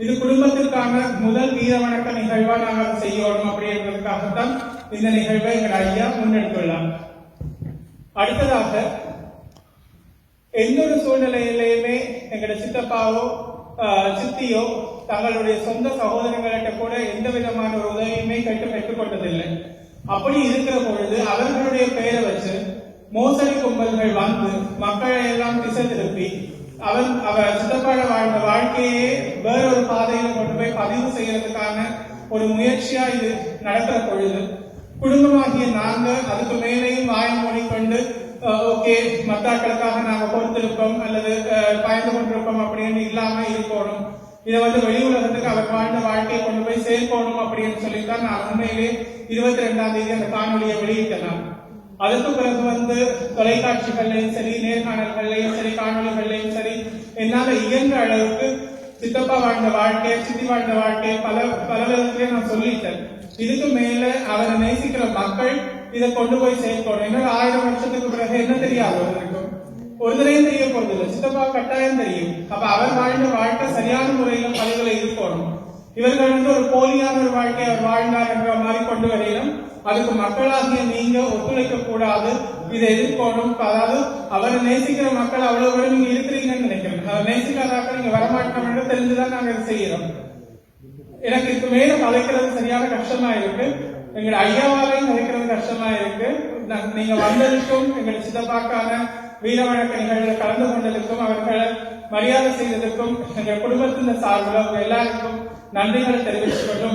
இது குடும்பத்திற்கான முதல் வீர வணக்க நிகழ்வா நாங்கள் செய்யணும் அப்படின்றதுக்காகத்தான் இந்த நிகழ்வை எங்கள் ஐயா முன்னெடுத்துள்ளார். அடுத்ததாக எந்த ஒரு சூழ்நிலையிலையுமே எங்களோட சித்தப்பாவோ ஆஹ், சித்தியோ தங்களுடைய சொந்த சகோதரங்கள்கிட்ட கூட எந்த விதமான ஒரு உதவியுமே கேட்டு பெற்றுக்கொண்டதில்லை அப்படி இருக்கிற பொழுது அவர்களுடைய பெயரை வச்சு மோசடி கும்பல்கள் வந்து மக்கள் அவன் அவர் சித்தப்பாட வாழ்ந்த வாழ்க்கையே வேறொரு பாதையில கொண்டு போய் பதிவு செய்யறதுக்கான ஒரு முயற்சியா இது நடக்கிற பொழுது குடும்பமாகிய நாங்க அதுக்கு மேலேயும் வாயம் மூடிக்கொண்டு ஓகே மத்தாக்களுக்காக நாங்க பொறுத்திருப்போம் அல்லது அஹ், பயந்து கொண்டிருப்போம் அப்படின்னு இல்லாம இருக்கணும். இதை வந்து வெளி உலகத்துக்கு அவர் வாழ்ந்த வாழ்க்கையை கொண்டு போய் சேர்க்கணும் அப்படின்னு சொல்லித்தான் நான் உண்மையிலே இருபத்தி ரெண்டாம் தேதி அந்த காணொலியை வெளியிட்டேன். அதுக்கு பிறகு வந்து தொலைக்காட்சிகள்லையும் சரி நேர்காணல்கள்லையும் சரி காணொலிகள்லையும் சரி என்னால இயன்ற அளவுக்கு சித்தப்பா வாழ்ந்த வாழ்க்கை சித்தி வாழ்ந்த வாழ்க்கை பல பல விதத்திலே நான் சொல்லிட்டேன். இதுக்கு மேல அவரை நேசிக்கிற மக்கள் இதை கொண்டு போய் சேர்க்கணும். இன்னொரு ஆயிரம் வருஷத்துக்கு பிறகு என்ன தெரியாது அவருக்கும் ஒரு தடையும் தெரிய போறது இல்லை சித்தப்பா கட்டாயம் தெரியும். அப்ப அவர் வாழ்ந்த வாழ்க்கை சரியான முறையில பதிவுல இருக்கணும். இவர்கள் வந்து ஒரு போலியான ஒரு வாழ்க்கை அவர் வாழ்ந்தார் என்ற மாதிரி கொண்டு வரையிலும் அதுக்கு மக்களாகிய நீங்க ஒத்துழைக்க கூடாது. இதை எதிர்க்கணும். அதாவது அவரை நேசிக்கிற மக்கள் அவ்வளவு நீங்க இருக்கிற நேசிக்காதாக்க நீங்க வரமாட்டோம் என்று தெரிஞ்சுதான் நாங்க இதை செய்யறோம் எனக்கு இதுக்கு மேல கலைக்கிறது சரியான கஷ்டமா இருக்கு எங்க ஐயாவாலையும் கலைக்கிறது கஷ்டமா இருக்கு நீங்க வந்ததுக்கும் எங்கள் சித்தப்பாக்கான வீர வழக்க நிகழ்வில் கலந்து கொண்டதுக்கும் அவர்களை மரியாதை செய்ததற்கும் எங்கள் குடும்பத்தின் சார்பில் எல்லாருக்கும் நன்றிகளை தெரிவித்துக் கொண்டு